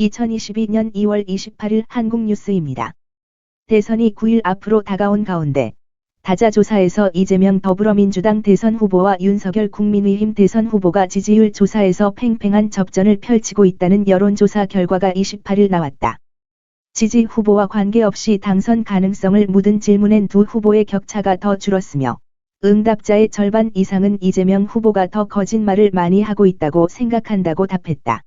2022년 2월 28일 한국뉴스입니다. 대선이 9일 앞으로 다가온 가운데 다자조사에서 이재명 더불어민주당 대선 후보와 윤석열 국민의힘 대선 후보가 지지율 조사에서 팽팽한 접전을 펼치고 있다는 여론조사 결과가 28일 나왔다. 지지 후보와 관계없이 당선 가능성을 묻은 질문엔 두 후보의 격차가 더 줄었으며 응답자의 절반 이상은 이재명 후보가 더 거짓말을 많이 하고 있다고 생각한다고 답했다.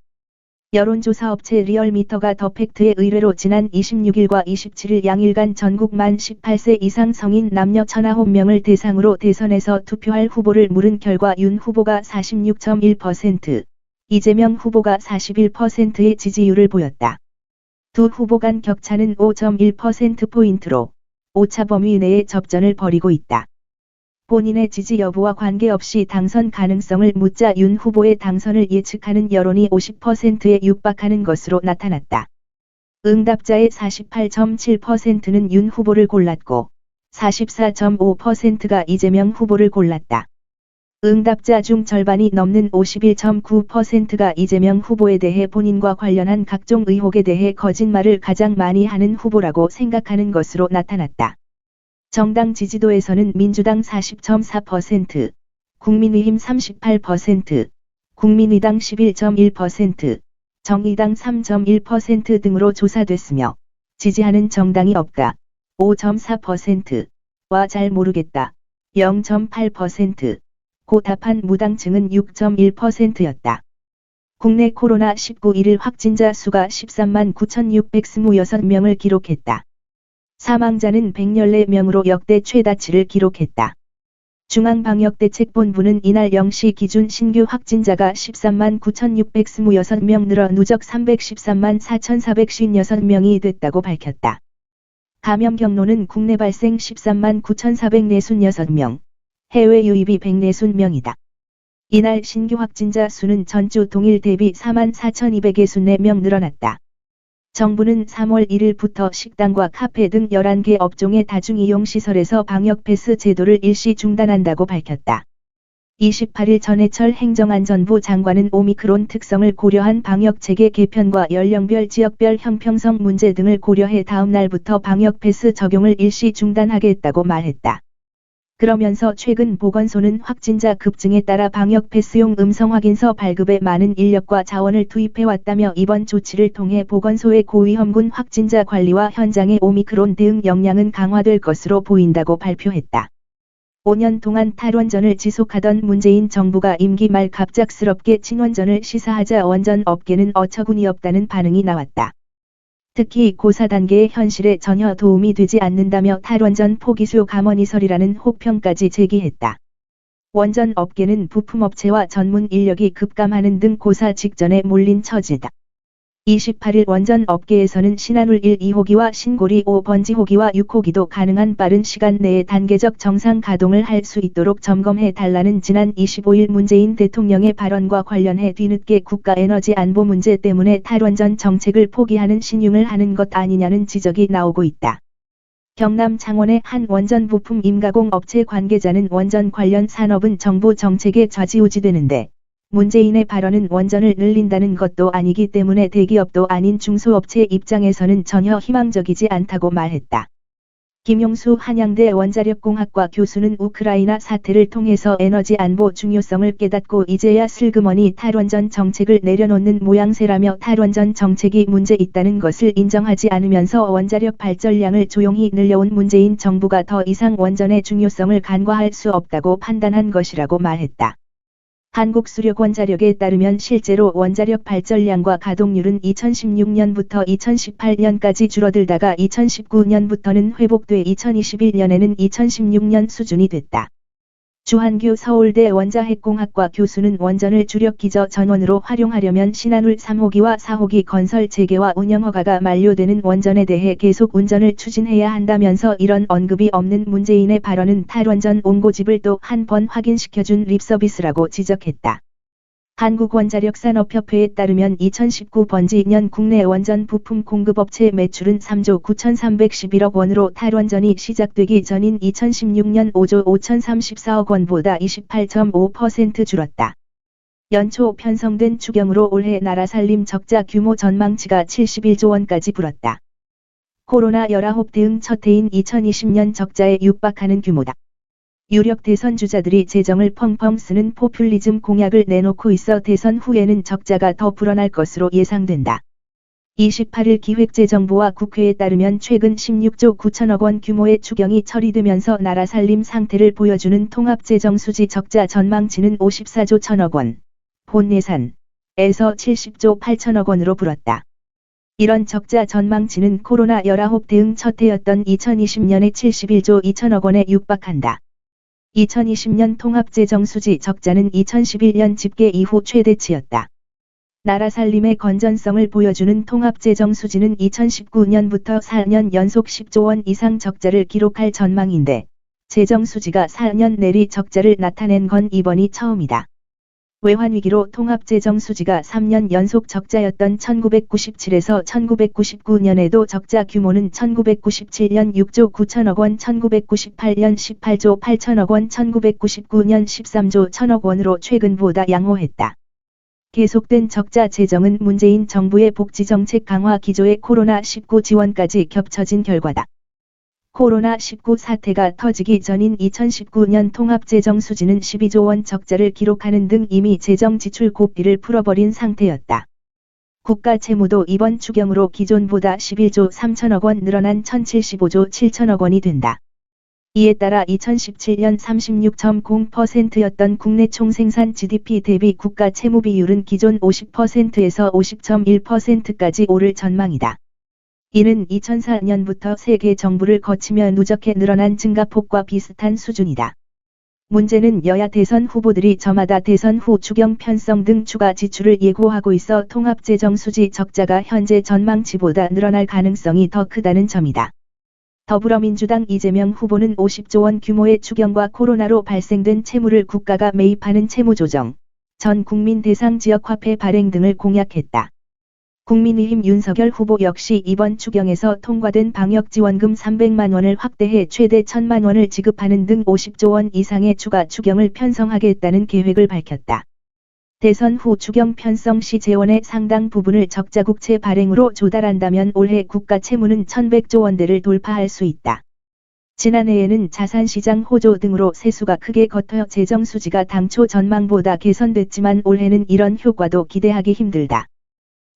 여론조사 업체 리얼미터가 더 팩트의 의뢰로 지난 26일과 27일 양일간 전국 만 18세 이상 성인 남녀 1009명을 대상으로 대선에서 투표할 후보를 물은 결과 윤 후보가 46.1%, 이재명 후보가 41%의 지지율을 보였다. 두 후보 간 격차는 5.1%포인트로 오차 범위 내의 접전을 벌이고 있다. 본인의 지지 여부와 관계없이 당선 가능성을 묻자 윤 후보의 당선을 예측하는 여론이 50%에 육박하는 것으로 나타났다. 응답자의 48.7%는 윤 후보를 골랐고 44.5%가 이재명 후보를 골랐다. 응답자 중 절반이 넘는 51.9%가 이재명 후보에 대해 본인과 관련한 각종 의혹에 대해 거짓말을 가장 많이 하는 후보라고 생각하는 것으로 나타났다. 정당 지지도에서는 민주당 40.4%, 국민의힘 38%, 국민의당 11.1%, 정의당 3.1% 등으로 조사됐으며 지지하는 정당이 없다. 5.4%와 잘 모르겠다. 0.8%, 고답한 무당층은 6.1%였다. 국내 코로나19 1일 확진자 수가 13만 9,626명을 기록했다. 사망자는 114명으로 역대 최다치를 기록했다. 중앙방역대책본부는 이날 0시 기준 신규 확진자가 13만 9,626명 늘어 누적 313만 4,456명이 됐다고 밝혔다. 감염 경로는 국내 발생 13만 9,446명, 해외 유입이 104명이다. 이날 신규 확진자 수는 전주 동일 대비 4만 4,264명 늘어났다. 정부는 3월 1일부터 식당과 카페 등 11개 업종의 다중이용시설에서 방역패스 제도를 일시 중단한다고 밝혔다. 28일 전해철 행정안전부 장관은 오미크론 특성을 고려한 방역체계 개편과 연령별 지역별 형평성 문제 등을 고려해 다음 날부터 방역패스 적용을 일시 중단하겠다고 말했다. 그러면서 최근 보건소는 확진자 급증에 따라 방역 패스용 음성 확인서 발급에 많은 인력과 자원을 투입해왔다며 이번 조치를 통해 보건소의 고위험군 확진자 관리와 현장의 오미크론 대응 역량은 강화될 것으로 보인다고 발표했다. 5년 동안 탈원전을 지속하던 문재인 정부가 임기 말 갑작스럽게 친원전을 시사하자 원전 업계는 어처구니 없다는 반응이 나왔다. 특히 고사 단계의 현실에 전혀 도움이 되지 않는다며 탈원전 포기수 감원이설이라는 혹평까지 제기했다. 원전 업계는 부품업체와 전문 인력이 급감하는 등 고사 직전에 몰린 처지다. 28일 원전 업계에서는 신한울 1, 2호기와 신고리 5번지 호기와 6호기도 가능한 빠른 시간 내에 단계적 정상 가동을 할 수 있도록 점검해 달라는 지난 25일 문재인 대통령의 발언과 관련해 뒤늦게 국가 에너지 안보 문제 때문에 탈원전 정책을 포기하는 신용을 하는 것 아니냐는 지적이 나오고 있다. 경남 창원의 한 원전 부품 임가공 업체 관계자는 원전 관련 산업은 정부 정책에 좌지우지되는데 문재인의 발언은 원전을 늘린다는 것도 아니기 때문에 대기업도 아닌 중소업체 입장에서는 전혀 희망적이지 않다고 말했다. 김용수 한양대 원자력공학과 교수는 우크라이나 사태를 통해서 에너지 안보 중요성을 깨닫고 이제야 슬그머니 탈원전 정책을 내려놓는 모양새라며 탈원전 정책이 문제 있다는 것을 인정하지 않으면서 원자력 발전량을 조용히 늘려온 문재인 정부가 더 이상 원전의 중요성을 간과할 수 없다고 판단한 것이라고 말했다. 한국수력원자력에 따르면 실제로 원자력 발전량과 가동률은 2016년부터 2018년까지 줄어들다가 2019년부터는 회복돼 2021년에는 2016년 수준이 됐다. 주한규 서울대 원자핵공학과 교수는 원전을 주력 기저 전원으로 활용하려면 신한울 3호기와 4호기 건설 재개와 운영 허가가 만료되는 원전에 대해 계속 운전을 추진해야 한다면서 이런 언급이 없는 문재인의 발언은 탈원전 옹고집을 또 한 번 확인시켜준 립서비스라고 지적했다. 한국원자력산업협회에 따르면 2019 번지 2년 국내 원전 부품 공급업체 매출은 3조 9,311억 원으로 탈원전이 시작되기 전인 2016년 5조 5,034억 원보다 28.5% 줄었다. 연초 편성된 추경으로 올해 나라 살림 적자 규모 전망치가 71조 원까지 불었다. 코로나 19 대응 첫 해인 2020년 적자에 육박하는 규모다. 유력 대선 주자들이 재정을 펑펑 쓰는 포퓰리즘 공약을 내놓고 있어 대선 후에는 적자가 더 불어날 것으로 예상된다. 28일 기획재정부와 국회에 따르면 최근 16조 9천억 원 규모의 추경이 처리되면서 나라 살림 상태를 보여주는 통합재정수지 적자 전망치는 54조 1천억 원, 본 예산에서 70조 8천억 원으로 불었다. 이런 적자 전망치는 코로나 19 대응 첫 해였던 2020년에 71조 2천억 원에 육박한다. 2020년 통합재정수지 적자는 2011년 집계 이후 최대치였다. 나라 살림의 건전성을 보여주는 통합재정수지는 2019년부터 4년 연속 10조 원 이상 적자를 기록할 전망인데, 재정수지가 4년 내리 적자를 나타낸 건 이번이 처음이다. 외환위기로 통합재정 수지가 3년 연속 적자였던 1997에서 1999년에도 적자 규모는 1997년 6조 9천억 원, 1998년 18조 8천억 원, 1999년 13조 1천억 원으로 최근보다 양호했다. 계속된 적자 재정은 문재인 정부의 복지정책 강화 기조의 코로나19 지원까지 겹쳐진 결과다. 코로나19 사태가 터지기 전인 2019년 통합재정 수지는 12조 원 적자를 기록하는 등 이미 재정 지출 고삐를 풀어버린 상태였다. 국가 채무도 이번 추경으로 기존보다 11조 3천억 원 늘어난 1075조 7천억 원이 된다. 이에 따라 2017년 36.0%였던 국내 총생산 GDP 대비 국가 채무 비율은 기존 50%에서 50.1%까지 오를 전망이다. 이는 2004년부터 세계 정부를 거치며 누적해 늘어난 증가폭과 비슷한 수준이다. 문제는 여야 대선 후보들이 저마다 대선 후 추경 편성 등 추가 지출을 예고하고 있어 통합재정 수지 적자가 현재 전망치보다 늘어날 가능성이 더 크다는 점이다. 더불어민주당 이재명 후보는 50조 원 규모의 추경과 코로나로 발생된 채무를 국가가 매입하는 채무조정, 전 국민 대상 지역 화폐 발행 등을 공약했다. 국민의힘 윤석열 후보 역시 이번 추경에서 통과된 방역지원금 300만 원을 확대해 최대 1000만 원을 지급하는 등 50조 원 이상의 추가 추경을 편성하겠다는 계획을 밝혔다. 대선 후 추경 편성 시 재원의 상당 부분을 적자국채 발행으로 조달한다면 올해 국가 채무는 1100조 원대를 돌파할 수 있다. 지난해에는 자산시장 호조 등으로 세수가 크게 걷어 재정 수지가 당초 전망보다 개선됐지만 올해는 이런 효과도 기대하기 힘들다.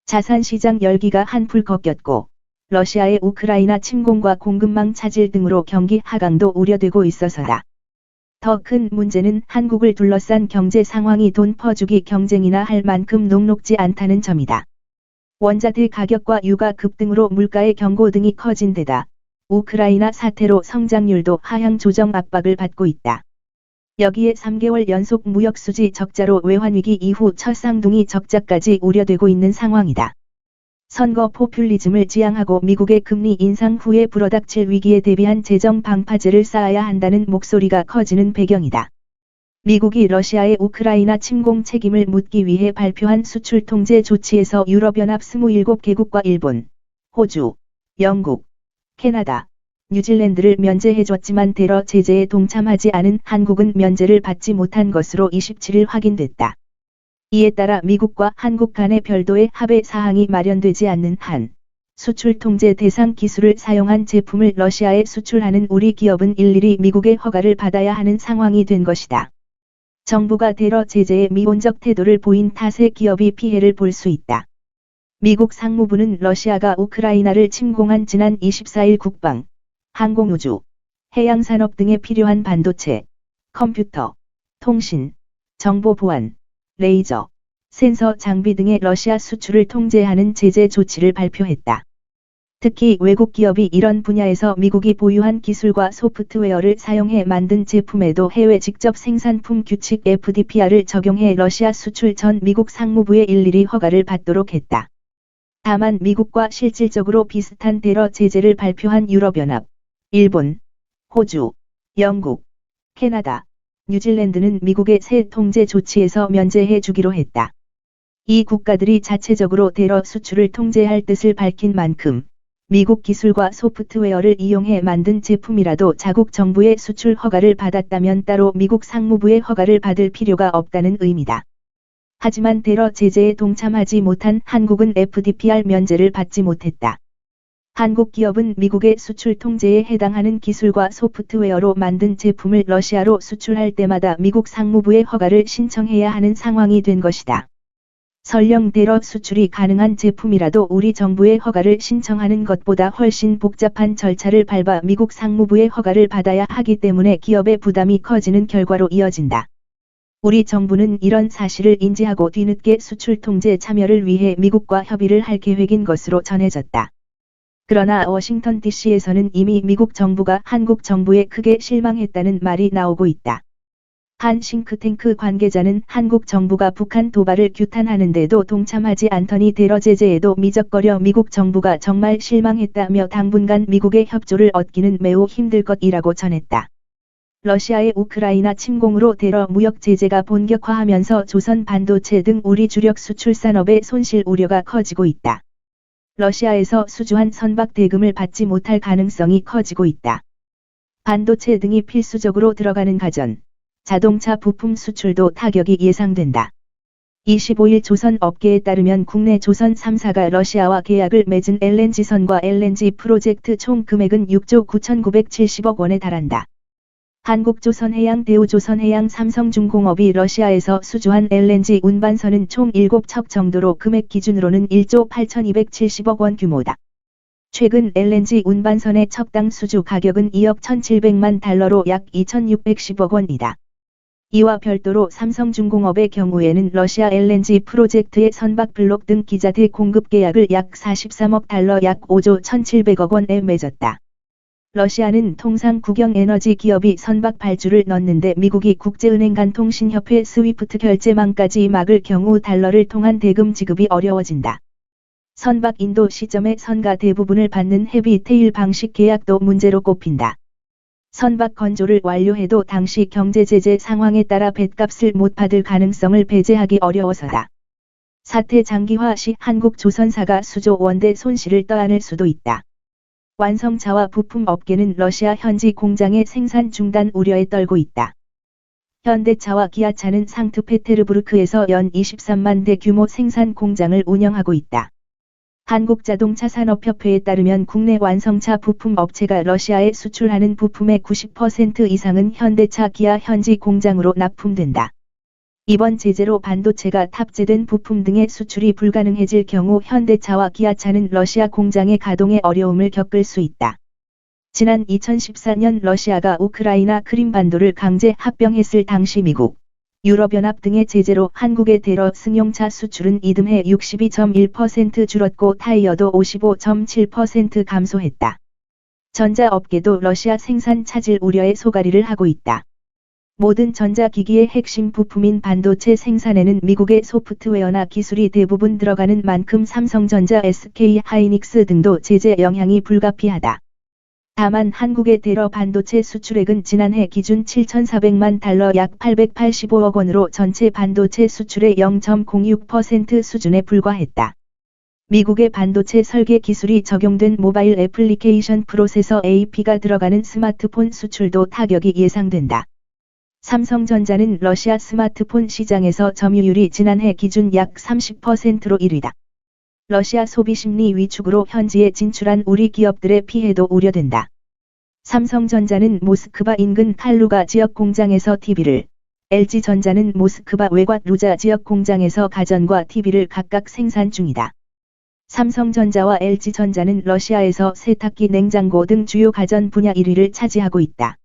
자산시장 열기가 한풀 꺾였고 러시아의 우크라이나 침공과 공급망 차질 등으로 경기 하강도 우려되고 있어서다. 더 큰 문제는 한국을 둘러싼 경제 상황이 돈 퍼주기 경쟁이나 할 만큼 녹록지 않다는 점이다. 원자재 가격과 유가 급등으로 물가의 경고 등이 커진 데다 우크라이나 사태로 성장률도 하향 조정 압박을 받고 있다. 여기에 3개월 연속 무역수지 적자로 외환위기 이후 첫 쌍둥이 적자까지 우려되고 있는 상황이다. 선거 포퓰리즘을 지향하고 미국의 금리 인상 후에 불어닥칠 위기에 대비한 재정 방파제를 쌓아야 한다는 목소리가 커지는 배경이다. 미국이 러시아의 우크라이나 침공 책임을 묻기 위해 발표한 수출 통제 조치에서 유럽연합 27개국과 일본, 호주, 영국, 캐나다, 뉴질랜드를 면제해줬지만 대러 제재에 동참하지 않은 한국은 면제를 받지 못한 것으로 27일 확인됐다. 이에 따라 미국과 한국 간의 별도의 합의 사항이 마련되지 않는 한 수출 통제 대상 기술을 사용한 제품을 러시아에 수출하는 우리 기업은 일일이 미국의 허가를 받아야 하는 상황이 된 것이다. 정부가 대러 제재에 미온적 태도를 보인 탓에 기업이 피해를 볼 수 있다. 미국 상무부는 러시아가 우크라이나를 침공한 지난 24일 국방, 항공우주, 해양산업 등에 필요한 반도체, 컴퓨터, 통신, 정보보안, 레이저, 센서 장비 등의 러시아 수출을 통제하는 제재 조치를 발표했다. 특히 외국 기업이 이런 분야에서 미국이 보유한 기술과 소프트웨어를 사용해 만든 제품에도 해외 직접 생산품 규칙 FDPR을 적용해 러시아 수출 전 미국 상무부에 일일이 허가를 받도록 했다. 다만 미국과 실질적으로 비슷한 대러 제재를 발표한 유럽연합, 일본, 호주, 영국, 캐나다, 뉴질랜드는 미국의 새 통제 조치에서 면제해 주기로 했다. 이 국가들이 자체적으로 대러 수출을 통제할 뜻을 밝힌 만큼 미국 기술과 소프트웨어를 이용해 만든 제품이라도 자국 정부의 수출 허가를 받았다면 따로 미국 상무부의 허가를 받을 필요가 없다는 의미다. 하지만 대러 제재에 동참하지 못한 한국은 FDPR 면제를 받지 못했다. 한국 기업은 미국의 수출 통제에 해당하는 기술과 소프트웨어로 만든 제품을 러시아로 수출할 때마다 미국 상무부의 허가를 신청해야 하는 상황이 된 것이다. 설령 대러 수출이 가능한 제품이라도 우리 정부의 허가를 신청하는 것보다 훨씬 복잡한 절차를 밟아 미국 상무부의 허가를 받아야 하기 때문에 기업의 부담이 커지는 결과로 이어진다. 우리 정부는 이런 사실을 인지하고 뒤늦게 수출 통제 참여를 위해 미국과 협의를 할 계획인 것으로 전해졌다. 그러나 워싱턴 DC에서는 이미 미국 정부가 한국 정부에 크게 실망했다는 말이 나오고 있다. 한 싱크탱크 관계자는 한국 정부가 북한 도발을 규탄하는데도 동참하지 않더니 대러 제재에도 미적거려 미국 정부가 정말 실망했다며 당분간 미국의 협조를 얻기는 매우 힘들 것이라고 전했다. 러시아의 우크라이나 침공으로 대러 무역 제재가 본격화하면서 조선 반도체 등 우리 주력 수출 산업의 손실 우려가 커지고 있다. 러시아에서 수주한 선박 대금을 받지 못할 가능성이 커지고 있다. 반도체 등이 필수적으로 들어가는 가전, 자동차 부품 수출도 타격이 예상된다. 25일 조선 업계에 따르면 국내 조선 3사가 러시아와 계약을 맺은 LNG선과 LNG 프로젝트 총 금액은 6조 9,970억 원에 달한다. 한국조선해양 대우조선해양 삼성중공업이 러시아에서 수주한 LNG 운반선은 총 7척 정도로 금액 기준으로는 1조 8,270억 원 규모다. 최근 LNG 운반선의 척당 수주 가격은 2억 1,700만 달러로 약 2,610억 원이다. 이와 별도로 삼성중공업의 경우에는 러시아 LNG 프로젝트의 선박 블록 등 기자재 공급 계약을 약 43억 달러 약 5조 1,700억 원에 맺었다. 러시아는 통상 국영 에너지 기업이 선박 발주를 넣는데 미국이 국제은행 간 통신협회 스위프트 결제망까지 막을 경우 달러를 통한 대금 지급이 어려워진다. 선박 인도 시점에 선가 대부분을 받는 헤비테일 방식 계약도 문제로 꼽힌다. 선박 건조를 완료해도 당시 경제 제재 상황에 따라 뱃값을 못 받을 가능성을 배제하기 어려워서다. 사태 장기화 시 한국 조선사가 수조 원대 손실을 떠안을 수도 있다. 완성차와 부품 업계는 러시아 현지 공장의 생산 중단 우려에 떨고 있다. 현대차와 기아차는 상트페테르부르크에서 연 23만 대 규모 생산 공장을 운영하고 있다. 한국자동차산업협회에 따르면 국내 완성차 부품 업체가 러시아에 수출하는 부품의 90% 이상은 현대차 기아 현지 공장으로 납품된다. 이번 제재로 반도체가 탑재된 부품 등의 수출이 불가능해질 경우 현대차와 기아차는 러시아 공장의 가동에 어려움을 겪을 수 있다. 지난 2014년 러시아가 우크라이나 크림반도를 강제 합병했을 당시 미국, 유럽연합 등의 제재로 한국의 대러 승용차 수출은 이듬해 62.1% 줄었고 타이어도 55.7% 감소했다. 전자업계도 러시아 생산 차질 우려에 소가리를 하고 있다. 모든 전자기기의 핵심 부품인 반도체 생산에는 미국의 소프트웨어나 기술이 대부분 들어가는 만큼 삼성전자 SK 하이닉스 등도 제재 영향이 불가피하다. 다만 한국의 대러 반도체 수출액은 지난해 기준 7,400만 달러 약 885억 원으로 전체 반도체 수출의 0.06% 수준에 불과했다. 미국의 반도체 설계 기술이 적용된 모바일 애플리케이션 프로세서 AP가 들어가는 스마트폰 수출도 타격이 예상된다. 삼성전자는 러시아 스마트폰 시장에서 점유율이 지난해 기준 약 30%로 1위다. 러시아 소비 심리 위축으로 현지에 진출한 우리 기업들의 피해도 우려된다. 삼성전자는 모스크바 인근 칼루가 지역 공장에서 TV를, LG전자는 모스크바 외곽 루자 지역 공장에서 가전과 TV를 각각 생산 중이다. 삼성전자와 LG전자는 러시아에서 세탁기 냉장고 등 주요 가전 분야 1위를 차지하고 있다.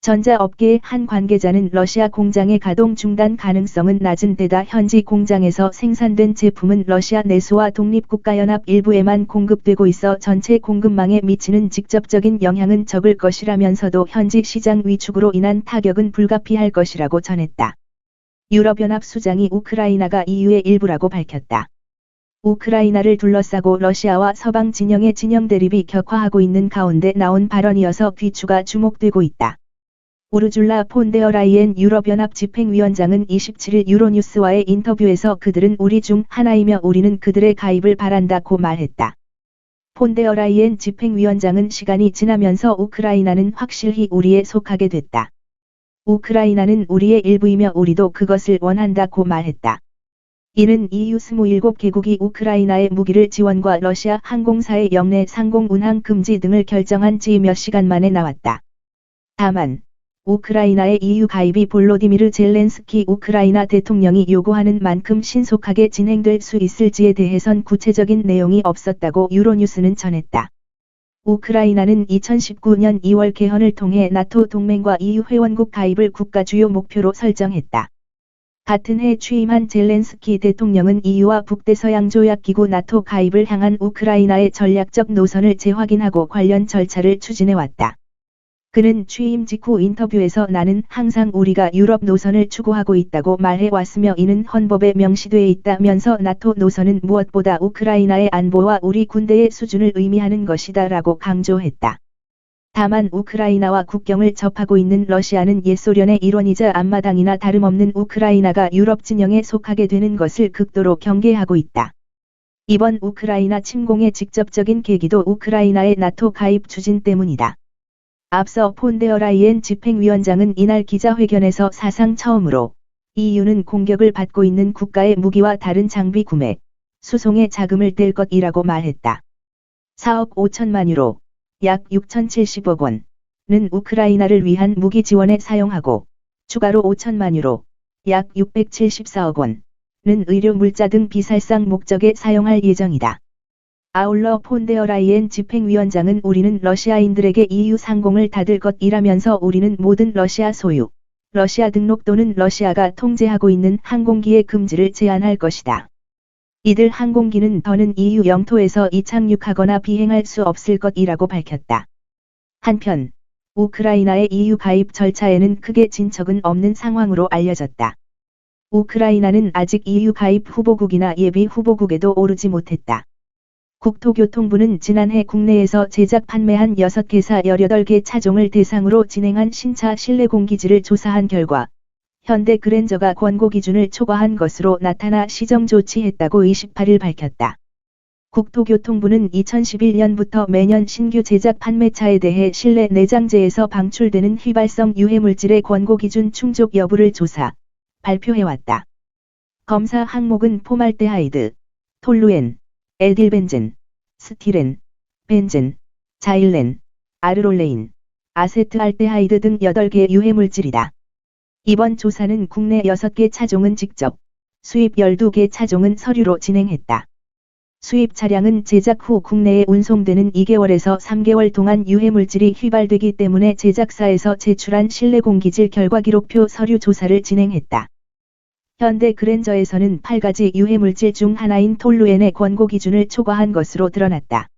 전자업계의 한 관계자는 러시아 공장의 가동 중단 가능성은 낮은 데다 현지 공장에서 생산된 제품은 러시아 내수와 독립국가연합 일부에만 공급되고 있어 전체 공급망에 미치는 직접적인 영향은 적을 것이라면서도 현지 시장 위축으로 인한 타격은 불가피할 것이라고 전했다. 유럽연합 수장이 우크라이나가 EU의 일부라고 밝혔다. 우크라이나를 둘러싸고 러시아와 서방 진영의 진영 대립이 격화하고 있는 가운데 나온 발언이어서 귀추가 주목되고 있다. 우르줄라 폰데어라이엔 유럽연합 집행위원장은 27일 유로뉴스와의 인터뷰에서 그들은 우리 중 하나이며 우리는 그들의 가입을 바란다고 말했다. 폰데어라이엔 집행위원장은 시간이 지나면서 우크라이나는 확실히 우리에 속하게 됐다. 우크라이나는 우리의 일부이며 우리도 그것을 원한다고 말했다. 이는 EU 27개국이 우크라이나의 무기를 지원과 러시아 항공사의 영내 상공 운항 금지 등을 결정한 지 몇 시간 만에 나왔다. 다만 우크라이나의 EU 가입이 볼로디미르 젤렌스키 우크라이나 대통령이 요구하는 만큼 신속하게 진행될 수 있을지에 대해선 구체적인 내용이 없었다고 유로뉴스는 전했다. 우크라이나는 2019년 2월 개헌을 통해 나토 동맹과 EU 회원국 가입을 국가 주요 목표로 설정했다. 같은 해 취임한 젤렌스키 대통령은 EU와 북대서양 조약기구 나토 가입을 향한 우크라이나의 전략적 노선을 재확인하고 관련 절차를 추진해왔다. 그는 취임 직후 인터뷰에서 나는 항상 우리가 유럽 노선을 추구하고 있다고 말해왔으며 이는 헌법에 명시되어 있다면서 나토 노선은 무엇보다 우크라이나의 안보와 우리 군대의 수준을 의미하는 것이다 라고 강조했다. 다만 우크라이나와 국경을 접하고 있는 러시아는 옛소련의 일원이자 앞마당이나 다름없는 우크라이나가 유럽 진영에 속하게 되는 것을 극도로 경계하고 있다. 이번 우크라이나 침공의 직접적인 계기도 우크라이나의 나토 가입 추진 때문이다. 앞서 폰데어라이엔 집행위원장은 이날 기자회견에서 사상 처음으로 EU는 공격을 받고 있는 국가의 무기와 다른 장비 구매, 수송에 자금을 댈 것이라고 말했다. 4억 5천만 유로, 약 6,070억 원은 우크라이나를 위한 무기 지원에 사용하고 추가로 5천만 유로, 약 674억 원은 의료 물자 등 비살상 목적에 사용할 예정이다. 아울러 폰데어라이엔 집행위원장은 우리는 러시아인들에게 EU 상공을 닫을 것이라면서 우리는 모든 러시아 소유, 러시아 등록 또는 러시아가 통제하고 있는 항공기의 금지를 제한할 것이다. 이들 항공기는 더는 EU 영토에서 이착륙하거나 비행할 수 없을 것이라고 밝혔다. 한편 우크라이나의 EU 가입 절차에는 크게 진척은 없는 상황으로 알려졌다. 우크라이나는 아직 EU 가입 후보국이나 예비 후보국에도 오르지 못했다. 국토교통부는 지난해 국내에서 제작 판매한 6개사 18개 차종을 대상으로 진행한 신차 실내 공기질을 조사한 결과 현대 그랜저가 권고 기준을 초과한 것으로 나타나 시정 조치했다고 28일 밝혔다. 국토교통부는 2011년부터 매년 신규 제작 판매차에 대해 실내 내장재에서 방출되는 휘발성 유해물질의 권고 기준 충족 여부를 조사, 발표해왔다. 검사 항목은 포말데하이드, 톨루엔, 에딜벤젠, 스티렌, 벤젠, 자일렌, 아르롤레인, 아세트알데하이드 등 8개 유해물질이다. 이번 조사는 국내 6개 차종은 직접, 수입 12개 차종은 서류로 진행했다. 수입 차량은 제작 후 국내에 운송되는 2개월에서 3개월 동안 유해물질이 휘발되기 때문에 제작사에서 제출한 실내 공기질 결과 기록표 서류 조사를 진행했다. 현대 그랜저에서는 8가지 유해물질 중 하나인 톨루엔의 권고 기준을 초과한 것으로 드러났다.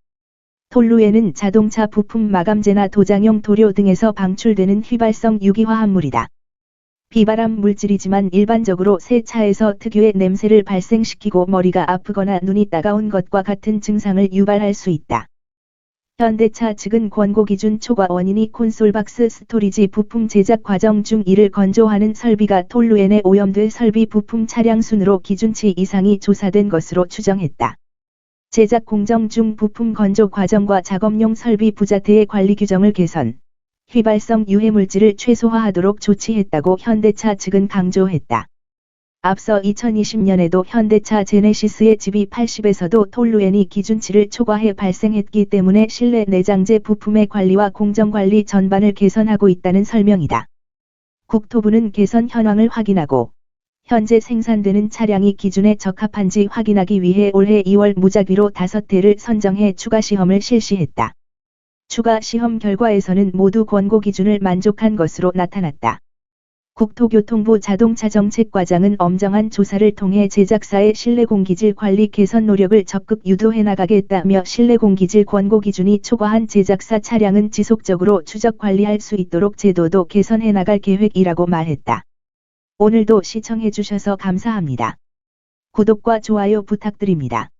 톨루엔은 자동차 부품 마감재나 도장용 도료 등에서 방출되는 휘발성 유기화합물이다. 비바람 물질이지만 일반적으로 새 차에서 특유의 냄새를 발생시키고 머리가 아프거나 눈이 따가운 것과 같은 증상을 유발할 수 있다. 현대차 측은 권고 기준 초과 원인이 콘솔박스 스토리지 부품 제작 과정 중 이를 건조하는 설비가 톨루엔에 오염돼 설비 부품 차량 순으로 기준치 이상이 조사된 것으로 추정했다. 제작 공정 중 부품 건조 과정과 작업용 설비 부자태의 관리 규정을 개선, 휘발성 유해물질을 최소화하도록 조치했다고 현대차 측은 강조했다. 앞서 2020년에도 현대차 제네시스의 집이 80에서도 톨루엔이 기준치를 초과해 발생했기 때문에 실내 내장재 부품의 관리와 공정관리 전반을 개선하고 있다는 설명이다. 국토부는 개선 현황을 확인하고 현재 생산되는 차량이 기준에 적합한지 확인하기 위해 올해 2월 무작위로 5대를 선정해 추가 시험을 실시했다. 추가 시험 결과에서는 모두 권고 기준을 만족한 것으로 나타났다. 국토교통부 자동차정책과장은 엄정한 조사를 통해 제작사의 실내 공기질 관리 개선 노력을 적극 유도해 나가겠다며 실내 공기질 권고 기준이 초과한 제작사 차량은 지속적으로 추적 관리할 수 있도록 제도도 개선해 나갈 계획이라고 말했다. 오늘도 시청해 주셔서 감사합니다. 구독과 좋아요 부탁드립니다.